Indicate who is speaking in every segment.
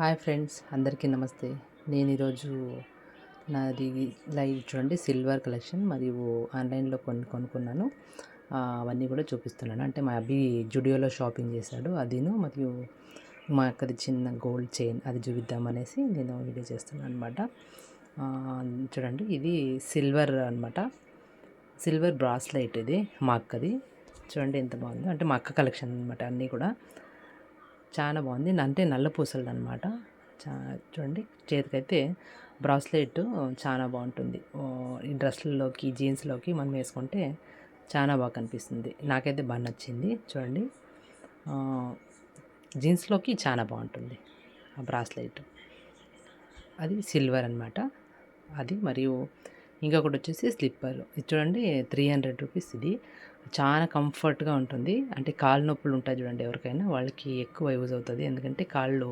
Speaker 1: Hi friends అందరికీ నమస్తే. నేను ఈరోజు నాది లైవ్ చూడండి సిల్వర్ కలెక్షన్ మరియు ఆన్లైన్లో కొన్ని కొనుక్కున్నాను. అవన్నీ కూడా చూపిస్తున్నాను. అంటే మా అబ్బి జుడియోలో షాపింగ్ చేశాడు అదిను మరియు మా అక్కది చిన్న గోల్డ్ చైన్ అది చూపిద్దామనేసి నేను వీడియో చేస్తున్నాను అనమాట చూడండి ఇది సిల్వర్ అనమాట సిల్వర్ బ్రాస్లైట్ ఇది మా అక్కది. చూడండి ఎంత బాగుందో. అంటే మా అక్క కలెక్షన్ అనమాట అన్నీ కూడా. చాలా బాగుంది. అంటే నల్ల పూసలు అనమాట చా చూడండి. చేతికైతే బ్రాస్లెట్ చాలా బాగుంటుంది. ఈ డ్రెస్లలోకి జీన్స్లోకి మనం వేసుకుంటే చాలా బాగా కనిపిస్తుంది. నాకైతే బాగా నచ్చింది. చూడండి. జీన్స్లోకి చాలా బాగుంటుంది. ఆ బ్రాస్లెట్. అది సిల్వర్ అనమాట అది మరియు ఇంకొకటి వచ్చేసి స్లిప్పర్. ఇది చూడండి త్రీ హండ్రెడ్ రూపీస్ ఇది. చాలా కంఫర్ట్గా ఉంటుంది. అంటే కాళ్ళు నొప్పులు ఉంటాయి చూడండి ఎవరికైనా వాళ్ళకి ఎక్కువ యూజ్ అవుతుంది. ఎందుకంటే కాళ్ళు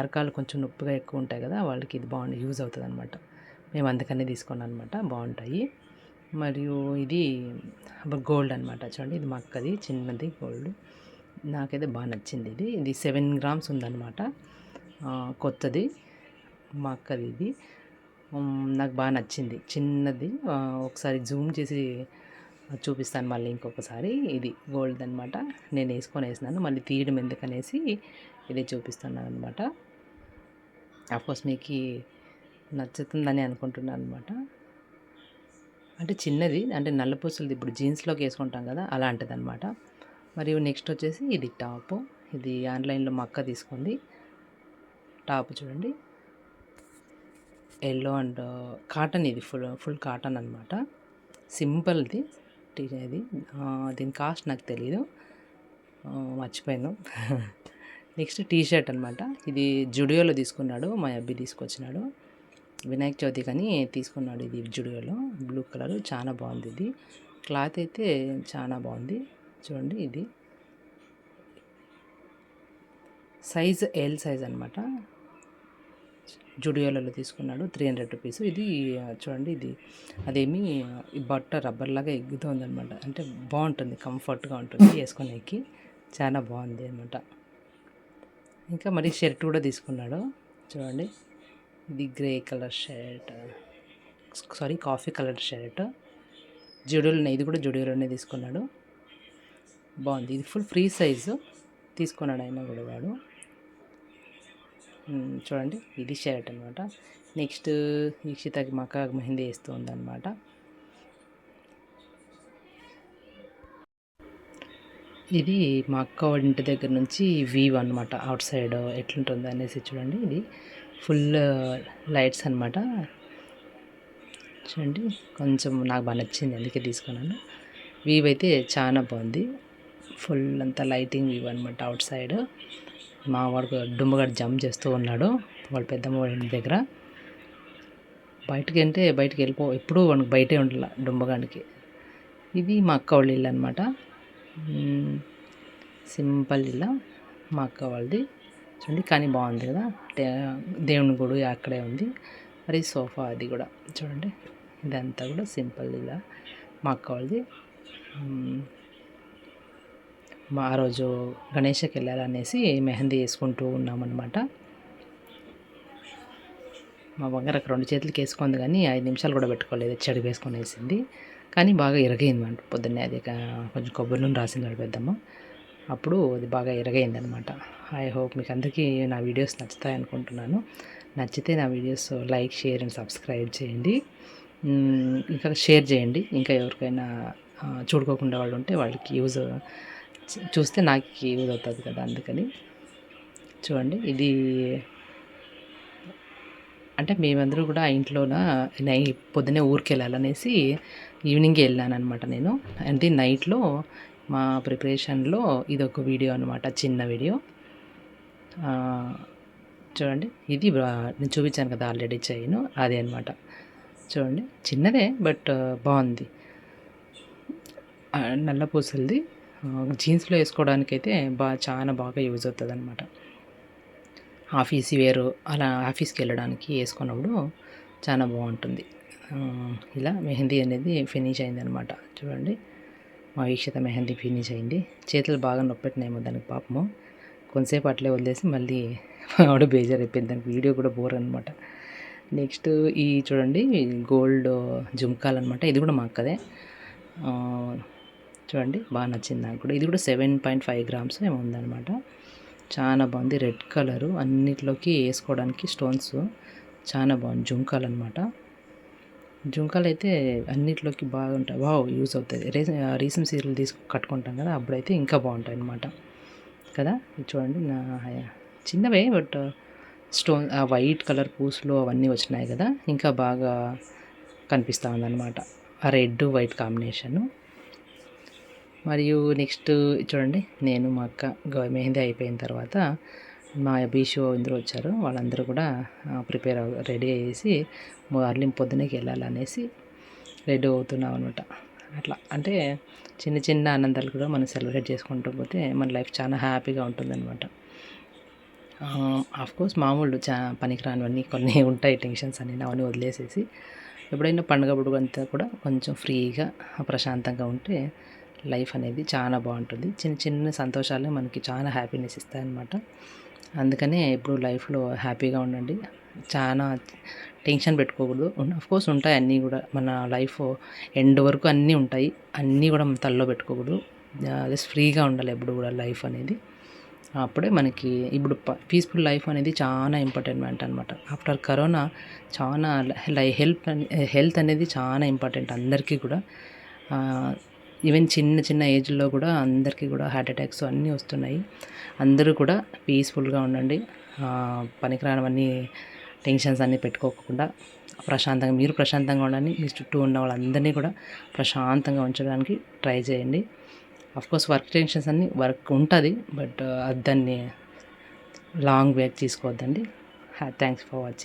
Speaker 1: అరకాలు కొంచెం నొప్పిగా ఎక్కువ ఉంటాయి కదా వాళ్ళకి ఇది బాగుంది యూజ్ అవుతుంది అనమాట మేము అందుకనే తీసుకున్నాం అనమాట బాగుంటాయి. మరియు ఇది గోల్డ్ అనమాట చూడండి. ఇది మక్కది చిన్నది గోల్డ్. నాకైతే బాగా నచ్చింది ఇది. ఇది సెవెన్ గ్రామ్స్ ఉందన్నమాట. కొత్తది. మా అక్కది ఇది. నాకు బాగా నచ్చింది. చిన్నది ఒకసారి జూమ్ చేసి చూపిస్తాను మళ్ళీ ఇంకొకసారి. ఇది గోల్డ్ అనమాట నేను వేసుకొని వేసినాను. మళ్ళీ తీయడం ఎందుకనేసి ఇదే చూపిస్తున్నాను అనమాట అఫ్కోర్స్ మీకు నచ్చుతుందని అనుకుంటున్నాను అనమాట అంటే చిన్నది అంటే నల్లపూసలది ఇప్పుడు జీన్స్లోకి వేసుకుంటాం కదా అలాంటిది అనమాట మరియు నెక్స్ట్ వచ్చేసి ఇది టాప్. ఇది ఆన్లైన్లో మా అక్క తీసుకుంది. టాప్ చూడండి. ఎల్లో అండ్ కాటన్ ఇది ఫుల్ ఫుల్ కాటన్ అనమాట సింపుల్ది ఇది. దీని కాస్ట్ నాకు తెలియదు మర్చిపోయాను. నెక్స్ట్ టీ షర్ట్ అనమాట ఇది జుడియోలో తీసుకున్నాడు మా అబ్బి తీసుకొచ్చినాడు. వినాయక చవితి కానీ తీసుకున్నాడు ఇది జుడియోలో. బ్లూ కలర్ చాలా బాగుంది ఇది. క్లాత్ అయితే చాలా బాగుంది. చూడండి ఇది. సైజ్ ఎల్ సైజ్ అనమాట జుడియోలలో తీసుకున్నాడు త్రీ హండ్రెడ్ రూపీస్ ఇది చూడండి ఇది అదేమి ఈ బట్ట రబ్బర్ లాగా ఎగ్గుతోంది అనమాట అంటే బాగుంటుంది కంఫర్ట్గా ఉంటుంది వేసుకునేకి. చాలా బాగుంది అనమాట ఇంకా మరి షర్ట్ కూడా తీసుకున్నాడు చూడండి. ఇది grey colour shirt sorry coffee colour shirt జుడియోలోనే ఇది కూడా జుడియోలోనే తీసుకున్నాడు. బాగుంది ఇది ఫుల్ ఫ్రీ సైజు తీసుకున్నాడు ఆయన కూడా వాడు. చూడండి ఇది షర్ట్ అనమాట నెక్స్ట్ ఈక్షితకి మక్క మెహందీ వేస్తుంది అనమాట ఇది మా అక్క వాళ్ళ ఇంటి దగ్గర నుంచి వీవ్ అనమాట అవుట్ సైడ్ ఎట్లుంటుంది అనేసి చూడండి ఇది ఫుల్ లైట్స్ అనమాట చూడండి కొంచెం నాకు బాగా నచ్చింది అందుకే తీసుకున్నాను. వీవ్ అయితే చాలా బాగుంది. ఫుల్ అంతా లైటింగ్ వ్యూ అనమాట అవుట్ సైడ్ మా వాడు డుమ్మగాడు జంప్ చేస్తూ ఉన్నాడు. వాళ్ళ పెద్దమ్మ వాళ్ళ ఇంటి దగ్గర. బయటకి అంటే బయటకు వెళ్ళిపో ఎప్పుడూ వాడికి బయటే ఉండాల డుమ్మగాడికి. ఇది మా అక్క వాళ్ళ ఇల్లు అనమాట సింపుల్ ఇల్లు మా అక్క వాళ్ళది. చూడండి కానీ బాగుంది కదా. దేవుని గుడి అక్కడే ఉంది. మరి సోఫా అది కూడా. చూడండి ఇదంతా కూడా సింపుల్ ఇలా మా అక్క వాళ్ళది. ఆ రోజు గణేషకి వెళ్ళాలనేసి మెహందీ వేసుకుంటూ ఉన్నామన్నమాట. మా బంగారు అక్కడ రెండు చేతులకి వేసుకుంది కానీ ఐదు నిమిషాలు కూడా పెట్టుకోలేదు చెడు వేసుకొని వేసింది. కానీ బాగా ఇరగైంది పొద్దున్నే అది కొంచెం కొబ్బరి నూనె రాసింది వాడి పెద్దమ్మ. అప్పుడు అది బాగా ఇరగైంది అనమాట ఐ హోప్ మీకు అందరికీ నా వీడియోస్ నచ్చుతాయి అనుకుంటున్నాను. నచ్చితే నా videos like share and subscribe చేయండి. ఇంకా షేర్ చేయండి. ఇంకా ఎవరికైనా చూడుకోకుండా వాళ్ళు ఉంటే వాళ్ళకి యూజ్ చూస్తే నాకు యూజ్ అవుతుంది కదా అందుకని. చూడండి ఇది అంటే మేమందరూ కూడా ఇంట్లోన నై పొద్దునే ఊరికి వెళ్ళాలనేసి ఈవినింగ్ వెళ్ళానమాట నేను. అంటే నైట్లో మా ప్రిపరేషన్లో ఇది ఒక వీడియో అనమాట చిన్న వీడియో. చూడండి ఇది నేను చూపించాను కదా ఆల్రెడీ చైన్ అదే అనమాట చూడండి చిన్నదే బట్ బాగుంది. నల్ల పూసలది. జీన్స్లో వేసుకోవడానికైతే బాగా చాలా బాగా యూజ్ అవుతుంది అనమాట ఆఫీస్ వేరు అలా ఆఫీస్కి వెళ్ళడానికి వేసుకున్నప్పుడు చాలా బాగుంటుంది. ఇలా మెహందీ అనేది ఫినిష్ అయింది అనమాట చూడండి మా వీక్షిత మెహందీ ఫినిష్ అయింది. చేతులు బాగా నొప్పెట్టినాయేమో దానికి పాపము. కొంతసేపు అట్లే వదిలేసి మళ్ళీ ఆవిడ బేజార్ అయిపోయింది దానికి వీడియో కూడా బోర్ అనమాట నెక్స్ట్ ఈ చూడండి గోల్డ్ జుమ్కాలు అనమాట ఇది కూడా మా అక్కదే. చూడండి బాగా నచ్చింది నాకు కూడా. ఇది కూడా సెవెన్ పాయింట్ ఫైవ్ గ్రామ్స్ ఏమో ఉందన్నమాట. చాలా బాగుంది. రెడ్ కలరు అన్నిట్లోకి వేసుకోవడానికి స్టోన్స్ చాలా బాగుంది. జుంకాలు అనమాట జుంకాలు అయితే అన్నిట్లోకి బాగుంటాయి వావ్ యూస్ అవుతుంది రీసె రీసెంట్ సీరియల్ తీసుకు కట్టుకుంటాం కదా అప్పుడైతే ఇంకా బాగుంటాయి అనమాట కదా చూడండి. నా చిన్నవే బట్ స్టోన్ uh, ఆ వైట్ కలర్ పూసులు అవన్నీ వచ్చినాయి కదా ఇంకా బాగా కనిపిస్తూ ఉందన్నమాట. ఆ రెడ్ వైట్ కాంబినేషను మరియు నెక్స్ట్ చూడండి నేను మా అక్క మెహందీ అయిపోయిన తర్వాత మా బీషో ఇందరూ వచ్చారు. వాళ్ళందరూ కూడా ప్రిపేర్ రెడీ అయ్యేసి మార్నింగ్ పొద్దునకి వెళ్ళాలనేసి రెడీ అవుతున్నాం అనమాట అట్లా. అంటే చిన్న చిన్న ఆనందాలు కూడా మనం సెలబ్రేట్ చేసుకుంటూ పోతే మన లైఫ్ చాలా హ్యాపీగా ఉంటుందన్నమాట. ఆఫ్కోర్స్ మామూలు చా పనికిరానివన్నీ కొన్ని ఉంటాయి టెన్షన్స్ అన్నీ అవన్నీ వదిలేసేసి ఎప్పుడైనా పండుగ అంతా కూడా కొంచెం ఫ్రీగా ప్రశాంతంగా ఉంటే లైఫ్ అనేది చాలా బాగుంటుంది. చిన్న చిన్న సంతోషాలే మనకి చాలా హ్యాపీనెస్ ఇస్తాయన్నమాట. అందుకనే ఎప్పుడు లైఫ్లో హ్యాపీగా ఉండండి. చాలా టెన్షన్ పెట్టుకోకూడదు. ఆఫ్ కోర్స్ ఉంటాయి అన్నీ కూడా. మన లైఫ్ ఎండ్ వరకు అన్నీ ఉంటాయి. అన్నీ కూడా మన పెట్టుకోకూడదు. అదే ఫ్రీగా ఉండాలి ఎప్పుడు కూడా లైఫ్ అనేది. అప్పుడే మనకి ఇప్పుడు పీస్ఫుల్ లైఫ్ అనేది చాలా ఇంపార్టెంట్ అనమాట ఆఫ్టర్ కరోనా చాలా లై హెల్ప్ హెల్త్ అనేది చాలా ఇంపార్టెంట్ అందరికీ కూడా. ఈవెన్ చిన్న చిన్న ఏజ్లో కూడా అందరికీ కూడా హార్ట్ అటాక్స్ అన్నీ వస్తున్నాయి. అందరూ కూడా పీస్ఫుల్గా ఉండండి. పనికిరానివన్నీ టెన్షన్స్ అన్నీ పెట్టుకోకుండా ప్రశాంతంగా మీరు ప్రశాంతంగా ఉండండి. మీ చుట్టూ ఉన్న వాళ్ళందరినీ కూడా ప్రశాంతంగా ఉంచడానికి ట్రై చేయండి. కోర్స్ వర్క్ టెన్షన్స్ అన్నీ వర్క్ ఉంటుంది బట్ దాన్ని లాంగ్ వేక్ తీసుకోవద్దండి. Thanks for watching